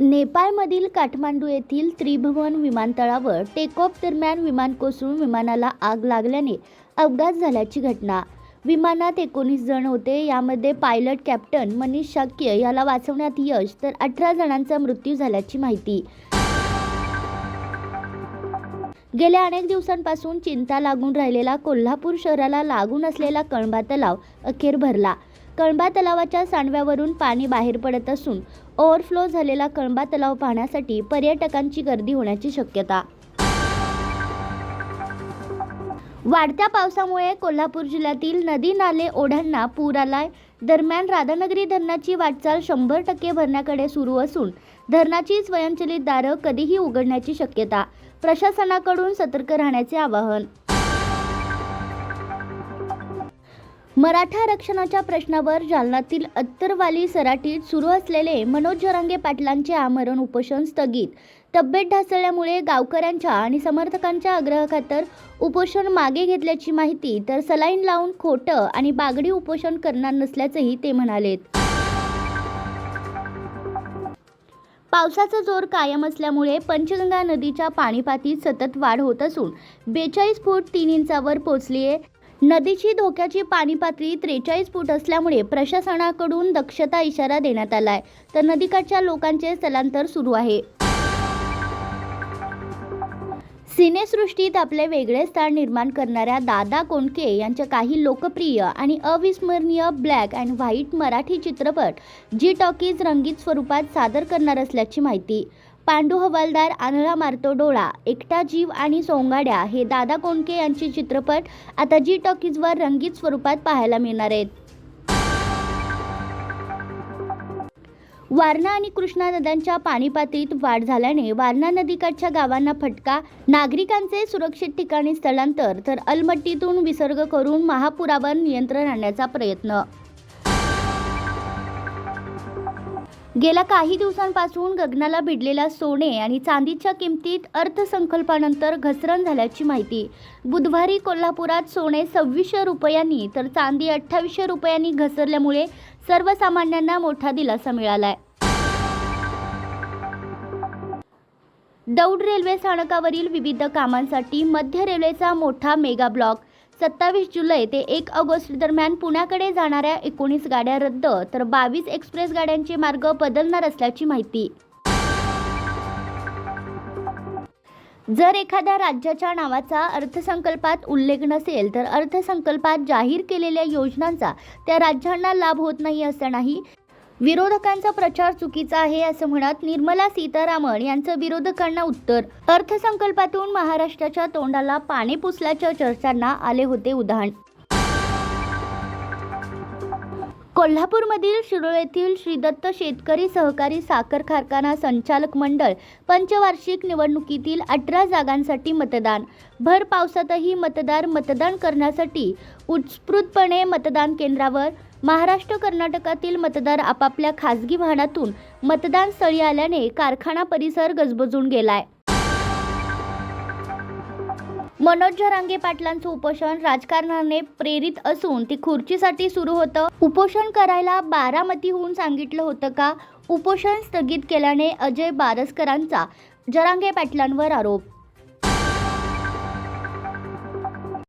नेपाळमधील काठमांडू येथील त्रिभुवन विमानतळावर टेकऑफ दरम्यान विमान कोसळून विमानाला आग लागल्याने अपघात झाल्याची घटना. विमानात एकोणीस जण होते यामध्ये पायलट कॅप्टन मनीष शाक्य याला वाचवण्यात यश तर अठरा जणांचा मृत्यू झाल्याची माहिती. गेल्या अनेक दिवसांपासून चिंता लागून राहिलेला कोल्हापूर शहराला लागून असलेला कळंबा तलाव अखेर भरला. कळंबा तलावाच्या सांडव्यावरून पाणी बाहेर पडत असून ओव्हरफ्लो झालेला कळंबा तलाव पाहण्यासाठी पर्यटकांची गर्दी होण्याची शक्यता. वाढत्या पावसामुळे कोल्हापूर जिल्ह्यातील नदी नाले ओढ्यांना पूर आलाय. दरम्यान राधानगरी धरणाची वाटचाल शंभर टक्के भरण्याकडे सुरू असून धरणाची स्वयंचलित दारं कधीही उघडण्याची शक्यता. प्रशासनाकडून सतर्क राहण्याचे आवाहन. मराठा आरक्षणाच्या प्रश्नावर जालन्यातील अत्तरवाली सराटीत सुरू असलेले मनोज जरांगे पाटलांचे आमरण उपोषण स्थगित. तब्येत ढासळल्यामुळे गावकऱ्यांच्या आणि समर्थकांच्या आग्रहाखातर उपोषण मागे घेतल्याची माहिती तर सलाईन लावून खोटं आणि बागडी उपोषण करणार नसल्याचंही ते म्हणालेत. पावसाचा जोर कायम असल्यामुळे पंचगंगा नदीच्या पाणीपातीत सतत वाढ होत असून बेचाळीस फूट तीन इंचावर पोचली आहे नदीची धोक्याची पाणी पातळी त्रेचाळीस फूट असल्यामुळे प्रशासनाकडून दक्षता इशारा देण्यात आलाय. तर नदीकाठच्या लोकांचे स्थलांतर सुरू आहे. सिनेसृष्टीत आपले वेगळे स्थान निर्माण करणाऱ्या दादा कोंडके यांच्या काही लोकप्रिय आणि अविस्मरणीय ब्लॅक अँड व्हाईट मराठी चित्रपट जी टॉकीज रंगीत स्वरूपात सादर करणार असल्याची माहिती. पांडू हवालदार आंधळा मारतो डोळा एकटा जीव आणि सोंगाड्या हे दादा कोंडके यांचे चित्रपट आता जी टॉकीजवर रंगीत स्वरूपात पाहायला मिळणार आहेत. वारणा आणि कृष्णा नद्यांच्या पाणी पातळीत वाढ झाल्याने वारणा नदीकाठच्या गावांना फटका नागरिकांचे सुरक्षित ठिकाणी स्थलांतर तर अलमट्टीतून विसर्ग करून महापुरावर नियंत्रण आणण्याचा प्रयत्न गेल्या काही दिवसांपासून गगनाला भिडलेल्या सोने आणि चांदीच्या किमतीत अर्थसंकल्पानंतर घसरण झाल्याची माहिती. बुधवारी कोल्हापुरात सोने सव्वीसशे रुपयांनी तर चांदी अठ्ठावीसशे रुपयांनी घसरल्यामुळे सर्वसामान्यांना मोठा दिलासा मिळालाय. दौड रेल्वे स्थानकावरील विविध कामांसाठी मध्य रेल्वेचा मोठा मेगा ब्लॉक सत्तावीस जुलै ते एक ऑगस्ट दरम्यान पुण्याकडे जाणाऱ्या एकोणीस गाड्या रद्द तर बावीस एक्सप्रेस गाड्यांचे मार्ग बदलणार असल्याची माहिती. जर एखाद्या राज्याच्या नावाचा अर्थसंकल्पात उल्लेख नसेल तर अर्थसंकल्पात जाहीर केलेल्या योजनांचा त्या राज्यांना लाभ होत नाही असं नाही विरोधकांचा प्रचार चुकीचा आहे असं म्हणत निर्मला सीतारामन यांचं विरोधकांना उत्तर. अर्थसंकल्पातून महाराष्ट्राच्या तोंडाला पाणी पुसल्याच्या चर्चांना आले होते उदाहरण कोल्हापूरमधील शिरोळ येथील श्री दत्त शेतकरी सहकारी साखर कारखाना संचालक मंडळ पंचवार्षिक निवडणुकीतील अठरा जागांसाठी मतदान. भर पावसातही मतदार मतदान करण्यासाठी उत्स्फूर्तपणे मतदान केंद्रावर महाराष्ट्र कर्नाटकातील मतदार आपापल्या खासगी वाहनातून मतदान स्थळी आल्याने कारखाना परिसर गजबजून गेलाय. मनोज जरांगे पाटलांचं उपोषण राजकारणाने प्रेरित असून ते खुर्चीसाठी सुरू होतं. उपोषण करायला बारामतीहून सांगितलं होतं का? उपोषण स्थगित केल्याने अजय बारसकरांचा जरांगे पाटलांवर आरोप